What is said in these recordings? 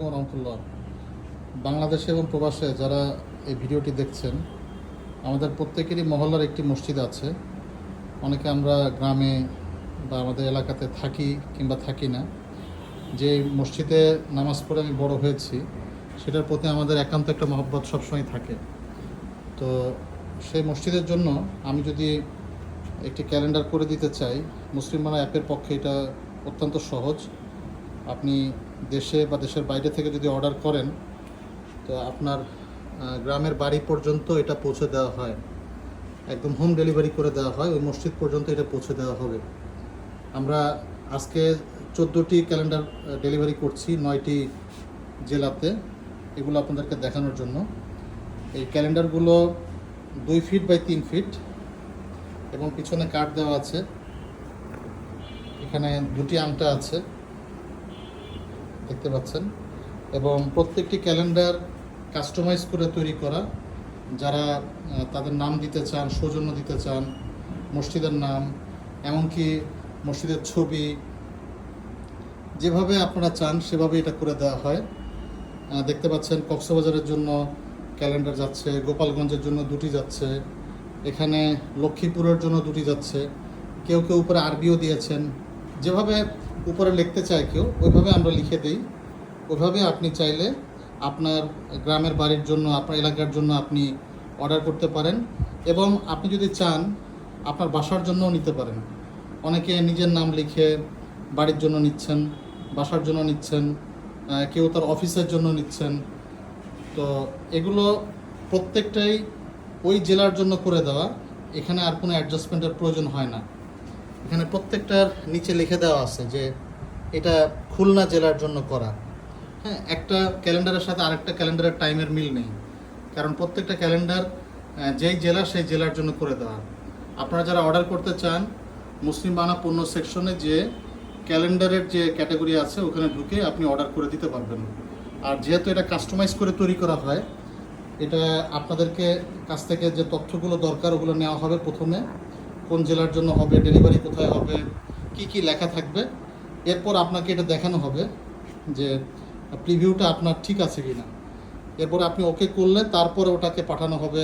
আলাইকুম রহমতুল্লাহ। বাংলাদেশে এবং প্রবাসে যারা এই ভিডিওটি দেখছেন, আমাদের প্রত্যেকেরই মহল্লার একটি মসজিদ আছে। অনেকে আমরা গ্রামে বা আমাদের এলাকাতে থাকি কিংবা থাকি না। যে মসজিদে নামাজ পড়ে আমি বড় হয়েছি, সেটার প্রতি আমাদের একান্ত একটা মহব্বত সবসময় থাকে। তো সেই মসজিদের জন্য আমি যদি একটি ক্যালেন্ডার করে দিতে চাই, মুসলিম বাংলা অ্যাপের পক্ষে এটা অত্যন্ত সহজ। আপনি দেশে বা দেশের বাইরে থেকে যদি অর্ডার করেন, তো আপনার গ্রামের বাড়ি পর্যন্ত এটা পৌঁছে দেওয়া হয়। একদম হোম ডেলিভারি করে দেওয়া হয়, ওই মসজিদ পর্যন্ত এটা পৌঁছে দেওয়া হবে। আমরা আজকে চোদ্দোটি ক্যালেন্ডার ডেলিভারি করছি নয়টি জেলাতে, এগুলো আপনাদেরকে দেখানোর জন্য। এই ক্যালেন্ডারগুলো দুই ফিট বাই তিন ফিট এবং পিছনে কাঠ দেওয়া আছে। এখানে দুটি আংটা আছে। দেখতে পাচ্ছেন। এবং প্রত্যেকটি ক্যালেন্ডার কাস্টমাইজ করে তৈরি করা। যারা তাদের নাম দিতে চান, সৌজন্য দিতে চান, মসজিদের নাম, এমনকি মসজিদের ছবি, যেভাবে আপনারা চান সেভাবে এটা করে দেওয়া হয়। দেখতে পাচ্ছেন কক্সবাজারের জন্য ক্যালেন্ডার যাচ্ছে, গোপালগঞ্জের জন্য দুটি যাচ্ছে, এখানে লক্ষ্মীপুরের জন্য দুটি যাচ্ছে। কেউ কেউ উপরে আরবিও দিয়েছেন। যেভাবে উপরে লিখতে চায় কেউ, ওইভাবে আমরা লিখে দিই। ওইভাবে আপনি চাইলে আপনার গ্রামের বাড়ির জন্য, আপনার এলাকার জন্য আপনি অর্ডার করতে পারেন এবং আপনি যদি চান, আপনার বাসার জন্যও নিতে পারেন। অনেকে নিজের নাম লিখে বাড়ির জন্য নিচ্ছেন, বাসার জন্য নিচ্ছেন কেউ তার অফিসের জন্য নিচ্ছেন। তো এগুলো প্রত্যেকটাই ওই জেলার জন্য করে দেওয়া। এখানে আর কোনো অ্যাডজাস্টমেন্টের প্রয়োজন হয় না। এখানে প্রত্যেকটার নিচে লিখে দেওয়া আছে যে এটা খুলনা জেলার জন্য করা। হ্যাঁ একটা ক্যালেন্ডারের সাথে আরেকটা ক্যালেন্ডারের টাইমের মিল নেই। কারণ প্রত্যেকটা ক্যালেন্ডার যেই জেলা সেই জেলার জন্য করে দেওয়া। আপনারা যারা অর্ডার করতে চান, মুসলিম বানা পণ্য সেকশনে যে ক্যালেন্ডারের যে ক্যাটাগরি আছে, ওখানে ঢুকে আপনি অর্ডার করে দিতে পারবেন। আর যেহেতু এটা কাস্টমাইজ করে তৈরি করা হয়, এটা আপনাদেরকে কাছ থেকে যে তথ্যগুলো দরকার, ওগুলো নেওয়া হবে প্রথমে। কোন জেলার জন্য হবে, ডেলিভারি কোথায় হবে, কি কি লেখা থাকবে, এরপর আপনাকে এটা দেখানো হবে যে প্রিভিউটা আপনার ঠিক আছে কি না এরপর আপনি ওকে করলে তারপরে ওটাকে পাঠানো হবে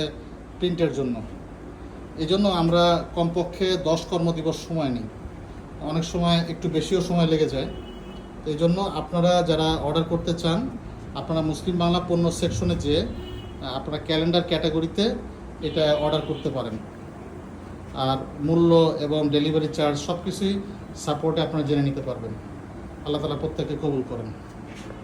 প্রিন্টের জন্য। এই জন্য আমরা কমপক্ষে দশ কর্মদিবস সময় নিই। অনেক সময় একটু বেশিও সময় লেগে যায়। তো এই জন্য আপনারা যারা অর্ডার করতে চান, আপনারা মুসলিম বাংলা পণ্য সেকশনে যেয়ে, আপনারা ক্যালেন্ডার ক্যাটাগরিতে এটা অর্ডার করতে পারেন। আর মূল্য এবং ডেলিভারি চার্জ সব কিছুই সাপোর্টে আপনারা জেনে নিতে পারবেন। আল্লাহ তালা প্রত্যেককে কবুল করেন।